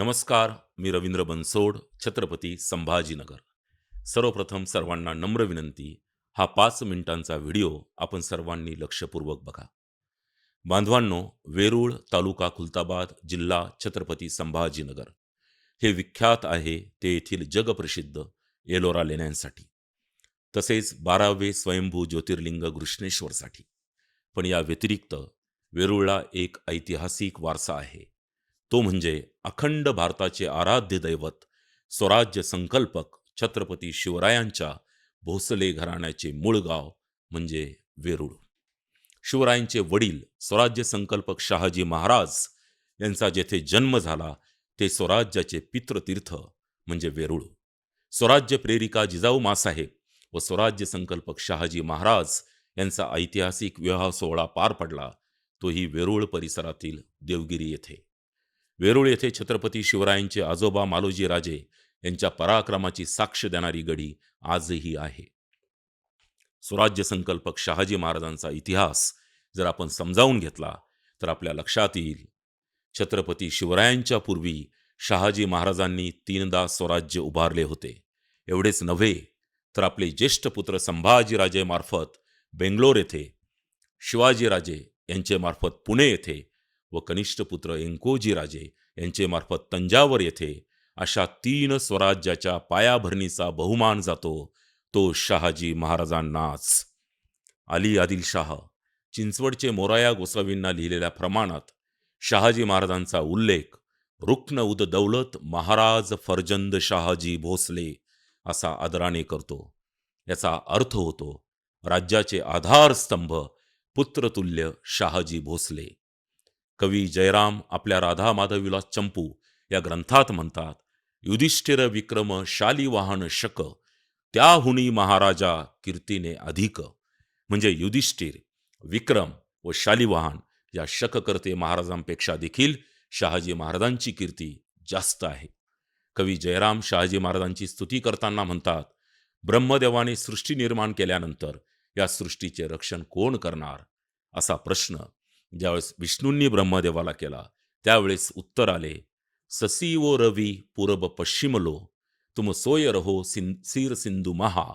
नमस्कार मी रवींद्र बनसोड छत्रपती संभाजीनगर. सर्वप्रथम सर्वांना नम्र विनंती हा पाच मिनिटांचा व्हिडिओ आपण सर्वांनी लक्षपूर्वक बघा. बांधवांनो वेरूळ तालुका खुलताबाद जिल्हा छत्रपती संभाजीनगर. हे विख्यात आहे ते येथील जगप्रसिद्ध एलोरा लेण्यांसाठी. तसेच बारावे स्वयंभू ज्योतिर्लिंग घृष्णेश्वरसाठी. पण या व्यतिरिक्त वेरूळला एक ऐतिहासिक वारसा आहे. तो म्हणजे अखंड भारताचे आराध्य दैवत स्वराज्य संकल्पक छत्रपती शिवरायांच्या भोसले घराण्याचे मूळ गाव म्हणजे वेरूळ. शिवरायांचे वडील स्वराज्य संकल्पक शहाजी महाराज यांचा जेथे जन्म झाला ते स्वराज्याचे पितृतीर्थ म्हणजे वेरूळ. स्वराज्य प्रेरिका जिजाऊ मासाहेब व स्वराज्य संकल्पक शहाजी महाराज यांचा ऐतिहासिक विवाह सोहळा पार पडला तोही वेरूळ परिसरातील देवगिरी येथे. वेरूळ येथे छत्रपती शिवरायांचे आजोबा मालोजी राजे यांच्या पराक्रमाची साक्ष देणारी गडी आजही आहे. स्वराज्य संकल्पक शहाजी महाराजांचा इतिहास जर आपण समजावून घेतला तर आपल्या लक्षात येईल. छत्रपती शिवरायांच्या पूर्वी शहाजी महाराजांनी तीनदा स्वराज्य उभारले होते. एवढेच नव्हे तर आपले ज्येष्ठ पुत्र संभाजीराजे मार्फत बेंगलोर येथे शिवाजीराजे यांचे मार्फत पुणे येथे व कनिष्ठ पुत्र एंकोजी राजे यांचे मार्फत तंजावर येथे अशा तीन स्वराज्याच्या पायाभरणीचा बहुमान जातो तो शहाजी महाराजांनाच. अली आदिलशाह चिंचवडचे मोराया गोसावींना लिहिलेल्या प्रमाणात शहाजी महाराजांचा उल्लेख रुक्न उद दौलत महाराज फरजंद शहाजी भोसले असा आदराने करतो. याचा अर्थ होतो राज्याचे आधारस्तंभ पुत्रतुल्य शहाजी भोसले. कवी जयराम आपल्या राधा माधवीला चंपू या ग्रंथात म्हणतात युधिष्ठिर विक्रम शालिवाहन शक त्याहुनी महाराजा कीर्तीने अधिक. म्हणजे युधिष्ठिर विक्रम व शालिवाहन या शककर्ते महाराजांपेक्षा देखील शहाजी महाराजांची कीर्ती जास्त आहे. कवी जयराम शहाजी महाराजांची स्तुती करताना म्हणतात ब्रह्मदेवाने सृष्टी निर्माण केल्यानंतर या सृष्टीचे रक्षण कोण करणार? असा प्रश्न ज्यावेळेस विष्णूंनी ब्रह्मदेवाला केला त्यावेळेस उत्तर आले ससी वो रवी पूरब पश्चिमलो तुम सोय रहो सिं सीर सिंधु महा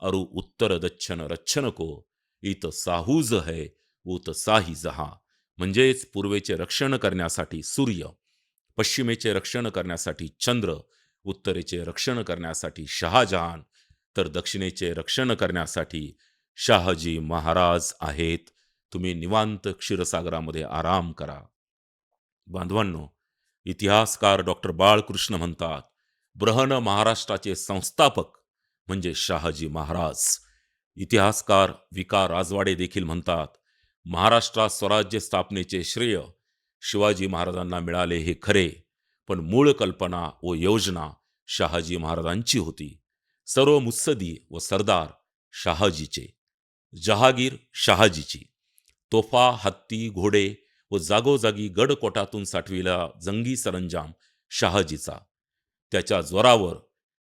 अरु उत्तर दच्छन रच्छन को इत साहूज है उत साही जहा म्हणजेच पूर्वेचे रक्षण करण्यासाठी सूर्य पश्चिमेचे रक्षण करण्यासाठी चंद्र उत्तरेचे रक्षण करण्यासाठी शहाजहान तर दक्षिणेचे रक्षण करण्यासाठी शहाजी महाराज आहेत. तुम्ही निवांत क्षीरसागरामध्ये आराम करा. बांधवांनो इतिहासकार डॉक्टर बाळकृष्ण म्हणतात ब्रहण महाराष्ट्राचे संस्थापक म्हणजे शहाजी महाराज. इतिहासकार विका राजवाडे देखील म्हणतात महाराष्ट्रात स्वराज्य स्थापनेचे श्रेय शिवाजी महाराजांना मिळाले हे खरे पण मूळ कल्पना व योजना शहाजी महाराजांची होती. सर्व मुत्सदी व सरदार शहाजीचे जहागीर शहाजीची. तोफा हत्ती घोडे व जागोजागी गडकोटातून साठविला जंगी सरंजाम शहाजीचा. त्याच्या जोरावर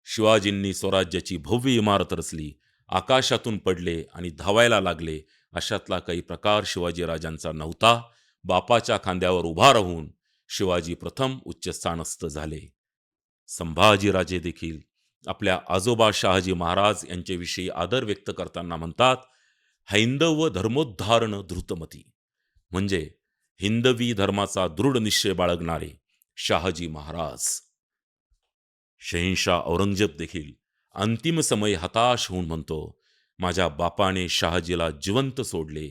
शिवाजींनी स्वराज्याची भव्य इमारत रचली आकाशातून पडले आणि धावायला लागले अशातला काही प्रकार शिवाजीराजांचा नव्हता. बापाच्या खांद्यावर उभा राहून शिवाजी प्रथम उच्चस्थानस्थ झाले. संभाजीराजे देखील आपल्या आजोबा शहाजी महाराज यांच्याविषयी आदर व्यक्त करताना म्हणतात हैंदव धर्मोद्धारण धृतमती. म्हणजे हिंदवी धर्माचा दृढ निश्चय बाळगणारे शहाजी महाराज. शहिंशा औरंगजेब देखील अंतिम समय हताश होऊन म्हणतो माझ्या बापाने शहाजीला जिवंत सोडले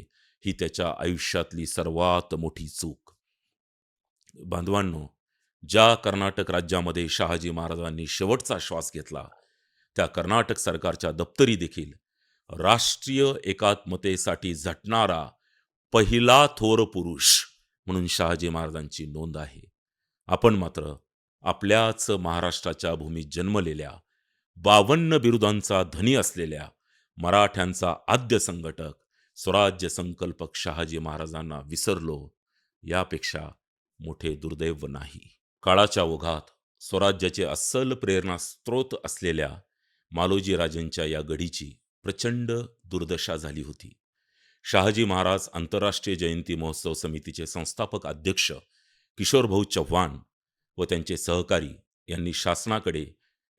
ही त्याच्या आयुष्यातली सर्वात मोठी चूक. बांधवांनो ज्या कर्नाटक राज्यामध्ये शहाजी महाराजांनी शेवटचा श्वास घेतला त्या कर्नाटक सरकारच्या दप्तरी देखील राष्ट्रीय एकात्मतेसाठी झटणारा पहिला थोर पुरुष म्हणून शहाजी महाराजांची नोंद आहे. आपण मात्र आपल्याच महाराष्ट्राच्या भूमीत जन्मलेल्या बावन्न बिरुदांचा धनी असलेल्या मराठ्यांचा आद्य संघटक स्वराज्य संकल्पक शहाजी महाराजांना विसरलो यापेक्षा मोठे दुर्दैव नाही. काळाच्या ओघात स्वराज्याचे अस्सल प्रेरणास्त्रोत असलेल्या मालोजी राजेंच्या या गढीची प्रचंड दुर्दशा झाली होती. शहाजी महाराज आंतरराष्ट्रीय जयंती महोत्सव समितीचे संस्थापक अध्यक्ष किशोरभाऊ चव्हाण व त्यांचे सहकारी यांनी शासनाकडे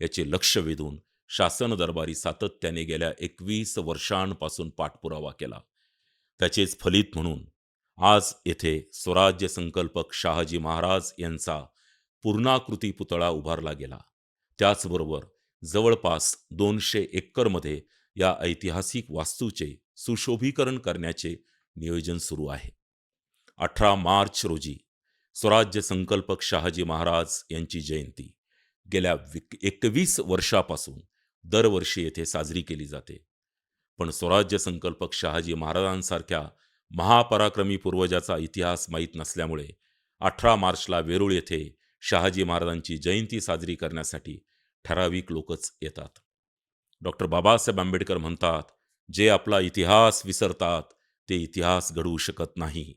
याचे लक्ष वेधून शासन दरबारी सातत्याने गेल्या एकवीस वर्षांपासून पाठपुरावा केला. त्याचेच फलित म्हणून आज येथे स्वराज्य संकल्पक शहाजी महाराज यांचा पूर्णाकृती पुतळा उभारला गेला. त्याचबरोबर जवळपास दोनशे एकरमध्ये या ऐतिहासिक वास्तूचे सुशोभीकरण करण्याचे नियोजन सुरू आहे. अठरा मार्च रोजी स्वराज्य संकल्पक शहाजी महाराज यांची जयंती. गेल्या एकवीस वर्षापासून दरवर्षी येथे साजरी केली जाते. पण स्वराज्य संकल्पक शहाजी महाराजांसारख्या महापराक्रमी पूर्वजाचा इतिहास माहीत नसल्यामुळे अठरा मार्चला वेरूळ येथे शहाजी महाराजांची जयंती साजरी करण्यासाठी ठराविक लोकच येतात. डॉक्टर बाबासाहेब आंबेडकर म्हणतात जे आपला इतिहास विसरतात ते इतिहास घडवू शकत नाही.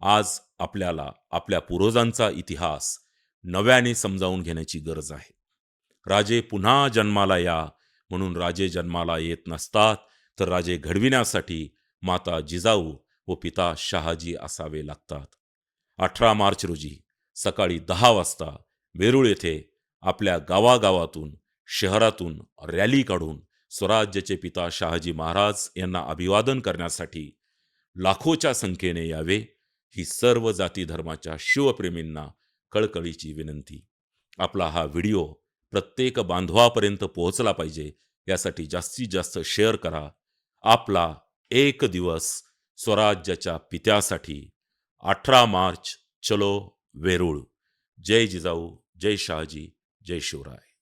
आज आपल्याला आपल्या पूर्वजांचा इतिहास नव्याने समजावून घेण्याची गरज आहे. राजे पुन्हा जन्माला या म्हणून राजे जन्माला येत नसतात तर राजे घडविण्यासाठी माता जिजाऊ व पिता शहाजी असावे लागतात. अठरा मार्च रोजी सकाळी दहा वाजता वेरूळ येथे आपल्या गावागावातून शहरातून रॅली काढून स्वराज्याचे पिता शहाजी महाराज यांना अभिवादन करण्यासाठी लाखोच्या संख्येने यावे ही सर्व जाती धर्माच्या शिवप्रेमींना कळकळीची विनंती. आपला हा व्हिडिओ प्रत्येक बांधवापर्यंत पोहोचला पाहिजे यासाठी जास्तीत जास्त शेअर करा. आपला एक दिवस स्वराज्याच्या पित्यासाठी. अठरा मार्च चलो वेरूळ. जय जिजाऊ जय शहाजी जय शिवराय.